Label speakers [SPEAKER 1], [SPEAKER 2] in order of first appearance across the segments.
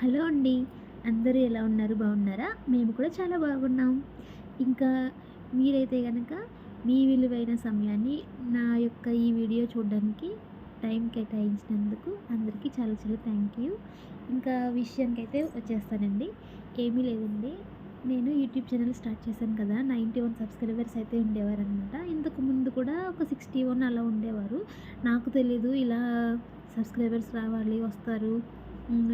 [SPEAKER 1] Hello అండి. అందరూ ఎలా ఉన్నారు? బాగున్నారా? మేము కూడా చాలా బాగున్నాం. ఇంకా మీరైతే కనుక మీ విలువైన సమయాన్ని నా యొక్క ఈ వీడియో చూడడానికి టైం కేటాయించినందుకు అందరికీ చాలా చాలా థ్యాంక్ యూ. ఇంకా విషయానికి అయితే వచ్చేస్తానండి. ఏమీ లేదండి. నేను యూట్యూబ్ ఛానల్ స్టార్ట్ చేశాను కదా. నైంటీ వన్ సబ్స్క్రైబర్స్ అయితే ఉండేవారు అనమాట ఇంతకు ముందు కూడా ఒక సిక్స్టీ వన్ అలా ఉండేవారు. నాకు తెలీదు ఇలా సబ్స్క్రైబర్స్ రావాలి వస్తారు.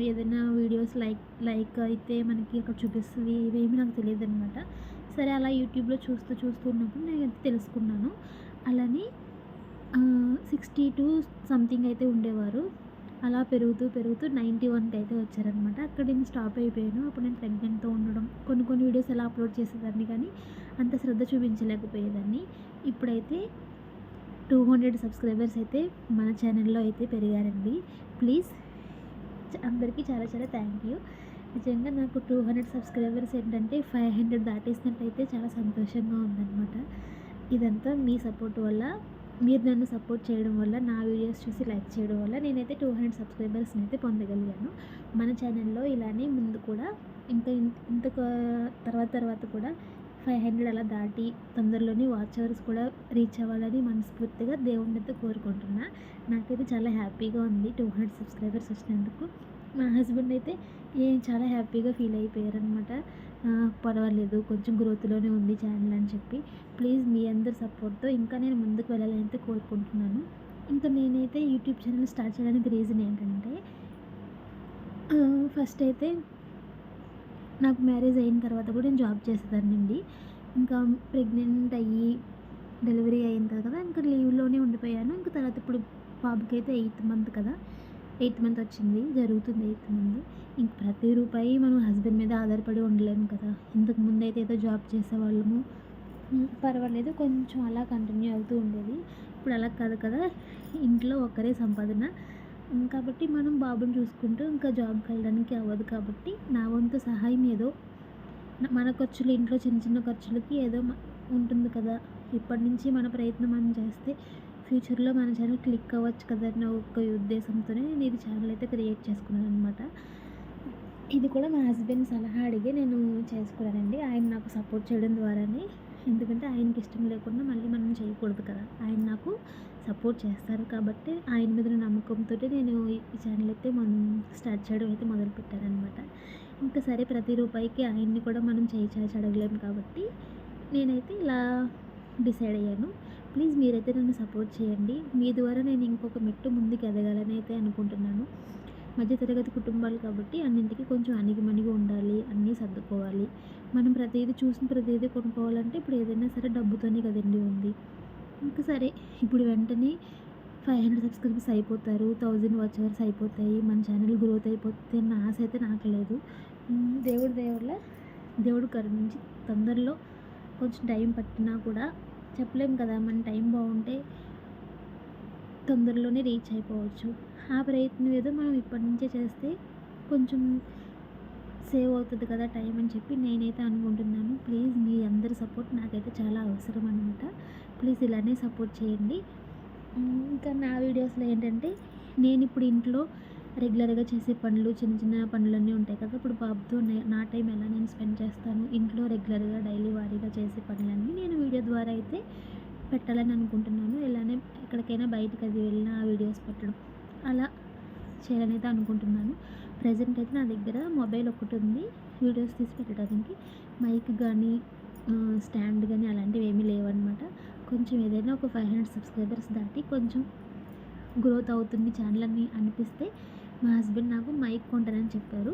[SPEAKER 1] ఏదైనా వీడియోస్ లైక్ లైక్ అయితే మనకి అక్కడ చూపిస్తుంది ఇవేమి నాకు తెలియదు అనమాట సరే అలా యూట్యూబ్లో చూస్తూ చూస్తూ ఉన్నప్పుడు నేను అయితే తెలుసుకున్నాను. అలానే సిక్స్టీ టూ సంథింగ్ అయితే ఉండేవారు. అలా పెరుగుతూ పెరుగుతూ నైంటీ వన్కి అయితే వచ్చారనమాట అక్కడ నేను స్టాప్ అయిపోయాను. అప్పుడు నేను ప్రెగ్నెంట్తో ఉండడం కొన్ని కొన్ని వీడియోస్ ఎలా అప్లోడ్ చేసేదాన్ని కానీ అంత శ్రద్ధ చూపించలేకపోయేదాన్ని. ఇప్పుడైతే టూ హండ్రెడ్ సబ్స్క్రైబర్స్ అయితే మన ఛానల్లో అయితే పెరిగారండి. ప్లీజ్ అందరికీ చాలా చాలా థ్యాంక్ యూ. నిజంగా నాకు టూ హండ్రెడ్ సబ్స్క్రైబర్స్ ఏంటంటే ఫైవ్ హండ్రెడ్ దాటేసినట్టయితే చాలా సంతోషంగా ఉందన్నమాట. ఇదంతా మీ సపోర్ట్ వల్ల మీరు నన్ను సపోర్ట్ చేయడం వల్ల నా వీడియోస్ చూసి లైక్ చేయడం వల్ల నేనైతే టూ హండ్రెడ్ సబ్స్క్రైబర్స్ని అయితే పొందగలిగాను. మన ఛానల్లో ఇలానే ముందు కూడా ఇంకా ఇంత తర్వాత తర్వాత కూడా ఫైవ్ హండ్రెడ్ అలా దాటి తొందరలోనే వాచ్ అవర్స్ కూడా రీచ్ అవ్వాలని మనస్ఫూర్తిగా దేవుడిని అయితే కోరుకుంటున్నా. నాకైతే చాలా హ్యాపీగా ఉంది టూ హండ్రెడ్ సబ్స్క్రైబర్స్ వచ్చినందుకు. మా హస్బెండ్ అయితే ఏ చాలా హ్యాపీగా ఫీల్ అయిపోయారు అనమాట పర్వాలేదు కొంచెం గ్రోత్లోనే ఉంది ఛానల్ అని చెప్పి. ప్లీజ్ మీ అందరి సపోర్ట్తో ఇంకా నేను ముందుకు వెళ్ళాలని అయితే కోరుకుంటున్నాను. ఇంకా నేనైతే యూట్యూబ్ ఛానల్ స్టార్ట్ చేయడానికి రీజన్ ఏంటంటే ఫస్ట్ అయితే నాకు మ్యారేజ్ అయిన తర్వాత కూడా నేను జాబ్ చేసేదాన్నండి. ఇంకా ప్రెగ్నెంట్ అయ్యి డెలివరీ అయిన కదా ఇంకా లీవ్లోనే ఉండిపోయాను. ఇంకా తర్వాత ఇప్పుడు బాబుకి అయితే ఎయిత్ మంత్ కదా ఎయిత్ మంత్ వచ్చింది జరుగుతుంది ఎయిత్ మంత్. ఇంక ప్రతి రూపాయి మనం హస్బెండ్ మీద ఆధారపడి ఉండలేము కదా. ఇంతకు ముందు అయితే ఏదో జాబ్ చేసేవాళ్ళము. పర్వాలేదు కొంచెం అలా కంటిన్యూ అవుతూ ఉండేది. ఇప్పుడు అలా కాదు కదా ఇంట్లో ఒక్కరే సంపాదన. కాబట్టి మనం బాబుని చూసుకుంటూ ఇంకా జాబ్కి వెళ్ళడానికి అవ్వదు కాబట్టి నా వంతు సహాయం ఏదో మన ఖర్చులు ఇంట్లో చిన్న చిన్న ఖర్చులకి ఏదో ఉంటుంది కదా. ఇప్పటి నుంచి మన ప్రయత్నం మనం చేస్తే ఫ్యూచర్లో మన ఛానల్ క్లిక్ అవ్వచ్చు కదా అన్న ఒక ఉద్దేశంతోనే నేను ఇది ఛానల్ అయితే క్రియేట్ చేసుకున్నాను అనమాట ఇది కూడా మా హస్బెండ్ సలహా అడిగే నేను చేసుకున్నానండి ఆయన నాకు సపోర్ట్ చేయడం ద్వారానే ఎందుకంటే ఆయనకి ఇష్టం లేకుండా మళ్ళీ మనం చేయకూడదు కదా. ఆయన నాకు సపోర్ట్ చేస్తారు కాబట్టి ఆయన మీద నమ్మకంతో నేను ఈ ఛానల్ అయితే మనం స్టార్ట్ చేయడం అయితే మొదలుపెట్టానమాట ఇంకా సరే ప్రతి రూపాయికి ఆయన్ని కూడా మనం చేయి చాచి అడగలేము కాబట్టి నేనైతే ఇలా డిసైడ్ అయ్యాను. ప్లీజ్ మీరైతే నన్ను సపోర్ట్ చేయండి. మీ ద్వారా నేను ఇంకొక మెట్టు ముందుకు ఎదగాలని అయితే అనుకుంటున్నాను. మధ్యతరగతి కుటుంబాలు కాబట్టి అన్నింటికి కొంచెం అణిగిమణిగి ఉండాలి అన్నీ సర్దుకోవాలి. మనం ప్రతిదీ చూసిన ప్రతిదీ కొనుక్కోవాలంటే ఇప్పుడు ఏదైనా సరే డబ్బుతోనే కదండి ఉంది. ఇంకా సరే ఇప్పుడు వెంటనే ఫైవ్ హండ్రెడ్ సబ్స్క్రైబర్స్ అయిపోతారు థౌజండ్ వాచర్స్ అయిపోతాయి మన ఛానల్ గ్రోత్ అయిపోతే నా ఆశ అయితే నాకు లేదు. దేవుడు దేవుళ్ళ దేవుడు కరుణించి తొందరలో కొంచెం టైం పట్టినా కూడా చెప్పలేం కదా మన టైం బాగుంటే తొందరలోనే రీచ్ అయిపోవచ్చు. ఆ ప్రయత్నం ఏదో మనం ఇప్పటి నుంచే చేస్తే కొంచెం సేవ్ అవుతుంది కదా టైం అని చెప్పి నేనైతే అనుకుంటున్నాను. ప్లీజ్ మీ అందరి సపోర్ట్ నాకైతే చాలా అవసరం అనమాట ప్లీజ్ ఇలానే సపోర్ట్ చేయండి. ఇంకా నా వీడియోస్లో ఏంటంటే నేను ఇప్పుడు ఇంట్లో రెగ్యులర్గా చేసే పనులు చిన్న చిన్న పనులన్నీ ఉంటాయి కదా. ఇప్పుడు బాబుతో నా టైం ఎలా నేను స్పెండ్ చేస్తాను? ఇంట్లో రెగ్యులర్గా డైలీ వారీగా చేసే పనులన్నీ నేను వీడియో ద్వారా అయితే పెట్టాలని అనుకుంటున్నాను. ఇలానే ఎక్కడికైనా బయటకు అది వెళ్ళిన ఆ వీడియోస్ పెట్టడం అలా చేయాలని అయితే అనుకుంటున్నాను. ప్రజెంట్ అయితే నా దగ్గర మొబైల్ ఒకటి ఉంది. వీడియోస్ తీసి పెట్టడానికి మైక్ కానీ స్టాండ్ కానీ అలాంటివి ఏమీ లేవన్నమాట. కొంచెం ఏదైనా ఒక ఫైవ్ హండ్రెడ్ సబ్స్క్రైబర్స్ దాటి కొంచెం గ్రోత్ అవుతుంది ఛానల్ అని అనిపిస్తే మా హస్బెండ్ నాకు మైక్ కొంటానని చెప్పారు.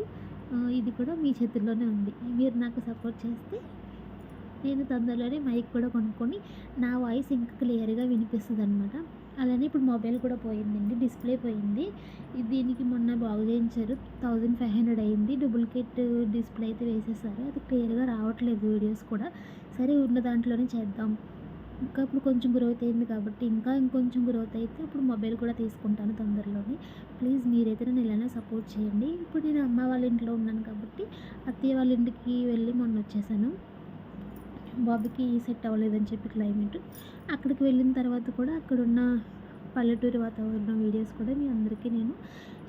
[SPEAKER 1] ఇది కూడా మీ చేతుల్లోనే ఉంది. మీరు నాకు సపోర్ట్ చేస్తే నేను తొందరలోనే మైక్ కూడా కొనుక్కొని నా వాయిస్ ఇంకా క్లియర్గా వినిపిస్తుంది అనమాట అలానే ఇప్పుడు మొబైల్ కూడా పోయిందండి డిస్ప్లే పోయింది. ఇది దీనికి మొన్న బాగు చేయించారు థౌజండ్ ఫైవ్ హండ్రెడ్ అయింది. డూప్లికేట్ డిస్ప్లే అయితే వేసేసారు. అది క్లియర్గా రావట్లేదు వీడియోస్ కూడా. సరే ఉన్న దాంట్లోనే చేద్దాం. ఇంకా ఇప్పుడు కొంచెం గ్రోత్ అయింది కాబట్టి ఇంకా ఇంకొంచెం గ్రోత్ అయితే ఇప్పుడు మొబైల్ కూడా తీసుకుంటాను తొందరలోనే. ప్లీజ్ మీరైతే నన్ను ఇలానే సపోర్ట్ చేయండి. ఇప్పుడు నేను అమ్మ వాళ్ళ ఇంట్లో ఉన్నాను కాబట్టి అత్తయ్య వాళ్ళ ఇంటికి వెళ్ళి మొన్న వచ్చేసాను. బాబుకి సెట్ అవ్వలేదని చెప్పి క్లైమేట్. అక్కడికి వెళ్ళిన తర్వాత కూడా అక్కడున్న పల్లెటూరి వాతావరణం వీడియోస్ కూడా మీ అందరికీ నేను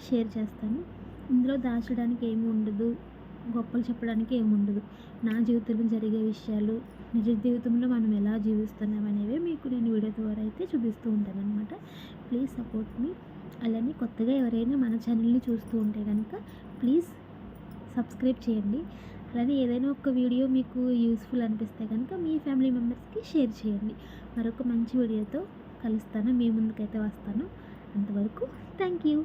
[SPEAKER 1] షేర్ చేస్తాను. ఇందులో దాచడానికి ఏమి ఉండదు గొప్పలు చెప్పడానికి ఏమి ఉండదు. నా జీవితంలో జరిగే విషయాలు నిజ జీవితంలో మనం ఎలా జీవిస్తున్నాం అనేవి మీకు నేను వీడియో ద్వారా అయితే చూపిస్తూ ఉంటాను అనమాట ప్లీజ్ సపోర్ట్ మీ. అలానే కొత్తగా ఎవరైనా మన ఛానల్ని చూస్తూ ఉంటే కనుక ప్లీజ్ సబ్స్క్రైబ్ చేయండి. అలానే ఏదైనా ఒక వీడియో మీకు యూస్ఫుల్ అనిపిస్తే కనుక మీ ఫ్యామిలీ మెంబర్స్కి షేర్ చేయండి. మరొక మంచి వీడియోతో కలుస్తాను. మీ ముందుకైతే వస్తాను. అంతవరకు థ్యాంక్ యూ